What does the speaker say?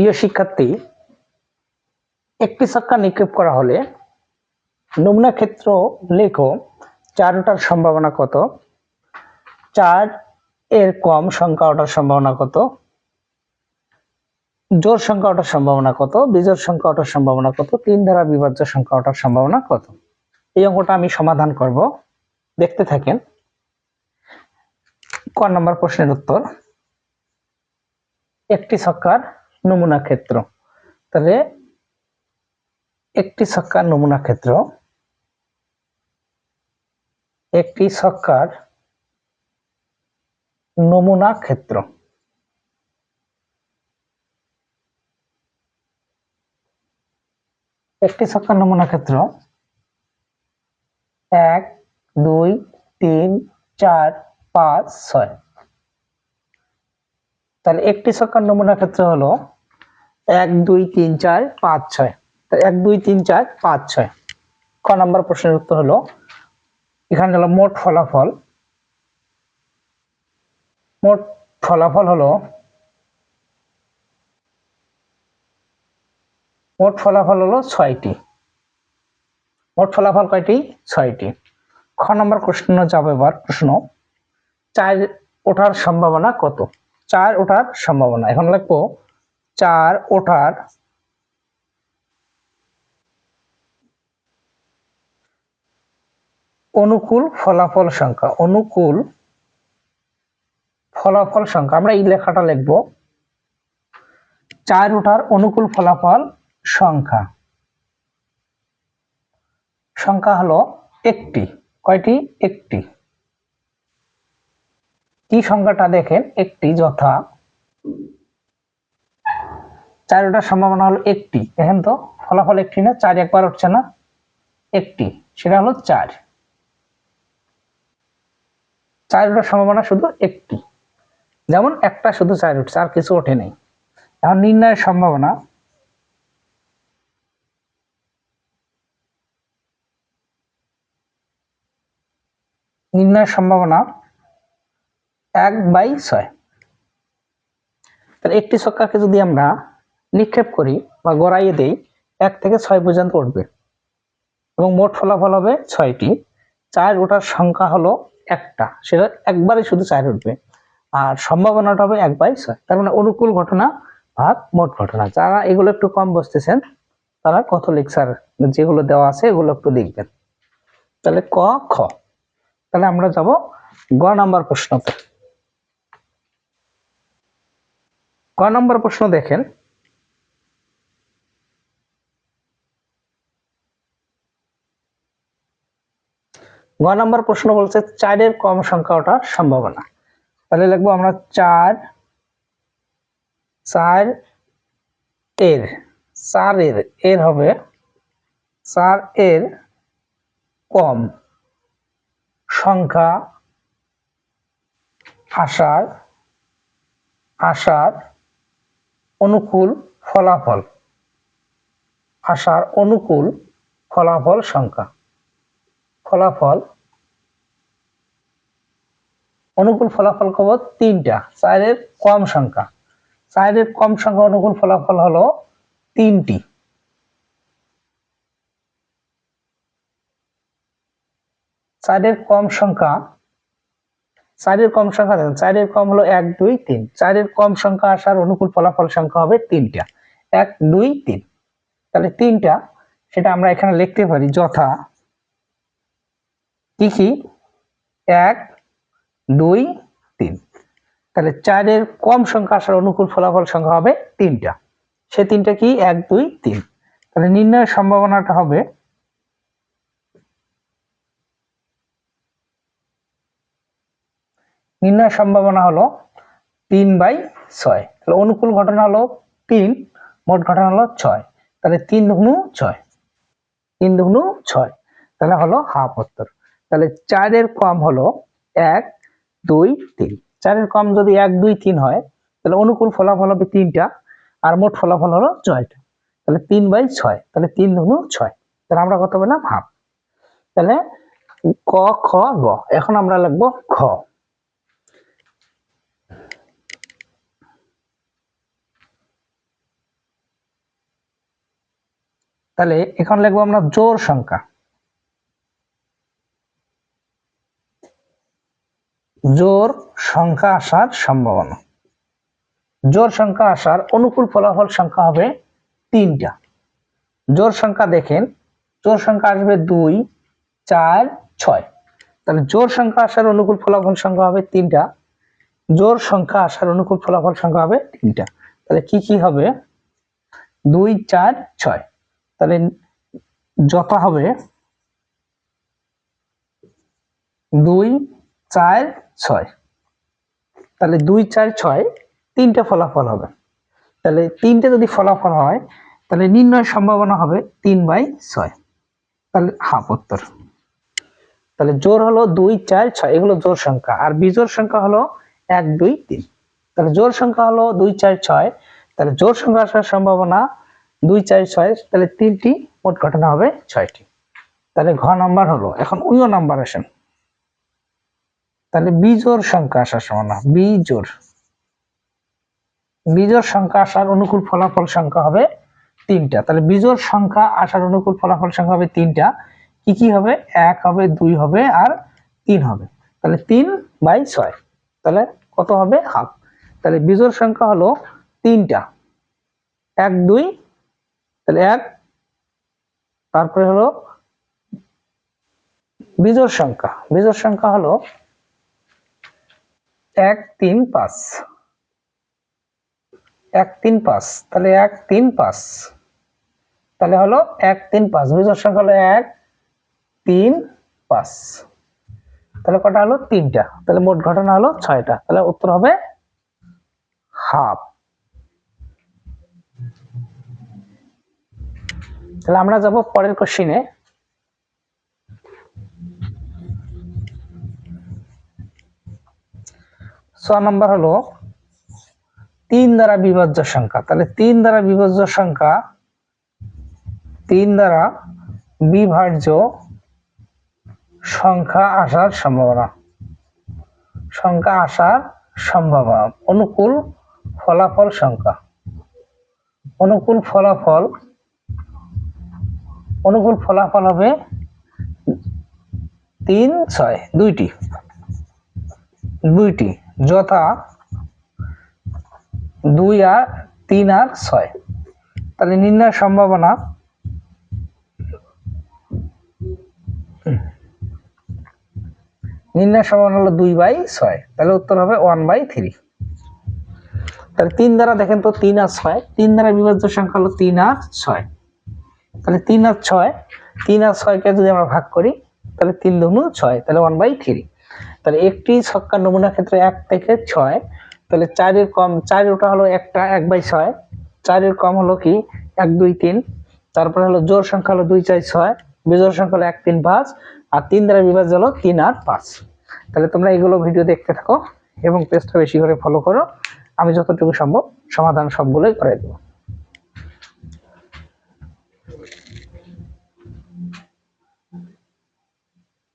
প্রিয় শিক্ষার্থী, একটি ছক্কা নিক্ষেপ করা হলে নমুনা ক্ষেত্র লেখো চার ওঠার সম্ভাবনা কত? চার এর কম সংখ্যা ওঠার সম্ভাবনা কত? জোর সংখ্যা ওঠার সম্ভাবনা কত? বিজোড় সংখ্যা ওঠার সম্ভাবনা কত? তিন ধারা বিভাজ্য সংখ্যা ওঠার সম্ভাবনা কত? এই অঙ্কটা আমি সমাধান করব। দেখতে থাকেন। ক নম্বর প্রশ্নের উত্তর। একটি ছক্কার নমুনা ক্ষেত্র। তাহলে একটি ছক্কার নমুনা ক্ষেত্র, একটি ছক্কার নমুনা ক্ষেত্র। একটি ছক্কার নমুনা ক্ষেত্র, এক, দুই, তিন, চার, পাঁচ, ছয়। তাহলে একটি ছক্কার নমুনা ক্ষেত্র হলো এক, দুই, তিন, চার, পাঁচ, ছয়। এক, দুই, তিন, চার, পাঁচ, ছয়। ক নম্বর প্রশ্নের উত্তর হলো, এখানে হলো মোট ফলাফল। মোট ফলাফল হলো, মোট ফলাফল হলো ছয়টি। মোট ফলাফল কয়টি? ছয়টি। খ নম্বর প্রশ্ন যাবে এবার প্রশ্ন, চার ওঠার সম্ভাবনা কত? চার ওঠার সম্ভাবনা। এখন লিখব, চার ওঠার অনুকূল ফলাফল সংখ্যা, অনুকূল ফলাফল সংখ্যা। আমরা এই লেখাটা লিখব, চার ওঠার অনুকূল ফলাফল সংখ্যা। সংখ্যা হলো একটি। কয়টি? একটি। কি সংখ্যাটা দেখেন? একটি যথা। চার ওঠার সম্ভাবনা হলো একটি। দেখেন তো, ফলাফল একটি না? চার একবার উঠছে না? একটি। সেটা হলো চার। চার ওঠার সম্ভাবনা শুধু একটি। যেমন একটা শুধু চার উঠছে, আর কিছু ওঠে নেই। এখন নির্ণয়ের সম্ভাবনা। নির্ণয়ের সম্ভাবনা। এক বাই ছয়। তাহলে একটি ছক্কাকে যদি আমরা নিক্ষেপ করি বা গড়াইয়ে দেই, এক থেকে ছয় পর্যন্ত উঠবে। এবং মোট ফলাফল হবে ছয়টি। চার ওঠার সংখ্যা হলো একটা। সেটা একবারে শুধু চার উঠবে। আর সম্ভাবনাটা হবে এক বাই ছয়। তার মানে অনুকূল ঘটনা ভাগ মোট ঘটনা। যারা এগুলো একটু কম বসতেছেন তারা কত লেকচার যেগুলো দেওয়া আছে, এগুলো একটু দেখবেন। তাহলে ক, খ। তাহলে আমরা যাব গ নাম্বার প্রশ্নতে। ক নম্বর প্রশ্ন দেখেন। গ নম্বর প্রশ্ন বলছে, চারের কম সংখ্যা ওঠার সম্ভাবনা। তাহলে লিখব আমরা চার চার এর চার এর এর হবে, চার এর কম সংখ্যা আসার আসার অনুকূল ফলাফল। আসার অনুকূল ফলাফল সংখ্যা। ফলাফল। অনুকূল ফলাফল কব তিনটা চারের কম সংখ্যা। চারের কম সংখ্যা অনুকূল ফলাফল হলো তিনটি। চারের কম সংখ্যা চারের কম সংখ্যা দেখেন, চারের কম হলো এক, দুই, তিন। চারের কম সংখ্যা আসার অনুকূল ফলাফল সংখ্যা হবে তিনটা। এক, দুই, তিন। তাহলে তিনটা, সেটা আমরা এখানে লিখতে পারি যথা কি কি? এক, দুই, তিন। তাহলে চারের কম সংখ্যা আসার অনুকূল ফলাফল সংখ্যা হবে তিনটা। সে তিনটা কি? এক, দুই, তিন। তাহলে নির্ণয়ের সম্ভাবনাটা হবে নির্ণয় সম্ভাবনা হলো তিন বাই ছয়। তাহলে অনুকূল ঘটনা হলো তিন, মোট ঘটনা হলো ছয়। তাহলে তিন দুগুণু ছয়। তিন দুগুণু ছয়। তাহলে হলো হাফ উত্তর। তাহলে চারের কম হলো এক, দুই, তিন। চারের কম যদি এক, দুই, তিন হয়, তাহলে অনুকূল ফলাফল হবে তিনটা আর মোট ফলাফল হলো ছয়টা। তাহলে তিন বাই ছয়। তাহলে তিন দুগুণু ছয়। তাহলে আমরা কত পেলাম? হাফ। তাহলে ক, খ, গ। এখন আমরা লিখব খ। তাহলে এখন লিখব আমরা জোর সংখ্যা। জোর সংখ্যা আসার সম্ভাবনা। জোর সংখ্যা আসার অনুকূল ফলাফল সংখ্যা হবে তিনটা। জোর সংখ্যা দেখেন জোর সংখ্যা আসবে দুই, চার, ছয়। তাহলে জোর সংখ্যা আসার অনুকূল ফলাফল সংখ্যা হবে তিনটা। জোর সংখ্যা আসার অনুকূল ফলাফল সংখ্যা হবে তিনটা। তাহলে কি কি হবে? দুই, চার, ছয়। তাহলে যত হবে দুই, চার, ছয়। তাহলে দুই, চার, ছয়, তিনটে ফলাফল হবে। তাহলে তিনটে যদি ফলাফল হয়, তাহলে নির্ণয় সম্ভাবনা হবে তিন বাই ছয়। তাহলে হাফ উত্তর। তাহলে জোর হলো দুই, চার, ছয়, এগুলো জোর সংখ্যা। আর বিজোড় সংখ্যা হলো এক, দুই, তিন। তাহলে জোর সংখ্যা হলো দুই, চার, ছয়। তাহলে জোর সংখ্যা আসার সম্ভাবনা দুই, চার, ছয়, তাহলে তিনটি, মোট ঘটনা হবে ছয়টি। তাহলে ঘ নাম্বার হলো, এখন উইও নাম্বার আসেন। তাহলে বিজোড় সংখ্যা আসার সম্ভাবনা, বিজোড়। বিজোড় সংখ্যা আসার অনুকূল ফলাফল সংখ্যা হবে তিনটা। তাহলে বিজোড় সংখ্যা আসার অনুকূল ফলাফল সংখ্যা হবে তিনটা। কি কি হবে? এক হবে, দুই হবে, আর তিন হবে। তাহলে তিন বাই ছয়। তাহলে কত হবে? হাফ। তাহলে বিজোড় সংখ্যা হলো তিনটা। এক, দুই তাহলে এক, তারপরে হলো বিজোড় সংখ্যা। বিজোড় সংখ্যা হলো এক, তিন, পাঁচ। এক, তিন, পাঁচ। তাহলে এক, তিন, পাঁচ। তাহলে হলো এক, তিন, পাঁচ। বিজোড় সংখ্যা হলো এক, তিন, পাঁচ। তাহলে কটা হলো তিনটা? তাহলে মোট ঘটনা হলো ছয়টা। তাহলে উত্তর হবে হাফ। তাহলে আমরা যাব পরের কোশ্চিনে ছ নম্বর হলো, তিন দ্বারা বিভাজ্য সংখ্যা। তাহলে তিন দ্বারা বিভাজ্য সংখ্যা, তিন দ্বারা বিভাজ্য সংখ্যা আসার সম্ভাবনা। সংখ্যা আসার সম্ভাবনা। অনুকূল ফলাফল সংখ্যা। অনুকূল ফলাফল অনুকূল ফলাফল হবে তিন, ছয়, দুইটি। দুইটি। যথা দুই আর তিন আর ছয়। তাহলে নির্ণয় সম্ভাবনা নির্ণয় সম্ভাবনা হলো দুই বাই ছয়। তাহলে উত্তর হবে ওয়ান বাই থ্রি। তাহলে তিন দ্বারা দেখেন তো তিন আর ছয়। তিন দ্বারা বিভাজ্য সংখ্যা হলো তিন আর ছয়। তাহলে তিন আর ছয়, তিন আর ছয়কে যদি আমরা ভাগ করি, তাহলে তিন দুগুণ ছয়, তাহলে ওয়ান বাই থ্রি তাহলে একটি ছক্কার নমুনা ক্ষেত্রে এক থেকে ছয়, তাহলে চারের কম চারের ওটা হলো একটা, এক বাই ছয়। চারের কম হলো কি? এক, দুই, তিন। তারপরে হলো জোর সংখ্যা হলো দুই, চার, ছয়। বিজোড় সংখ্যা হলো এক, তিন, পাঁচ। আর তিন দ্বারা বিভাজ্য হলো তিন আর পাঁচ। তাহলে তোমরা এগুলো ভিডিও দেখতে থাকো এবং পেজটা বেশি করে ফলো করো। আমি যতটুকু সম্ভব সমাধান সবগুলোই করে দেবো।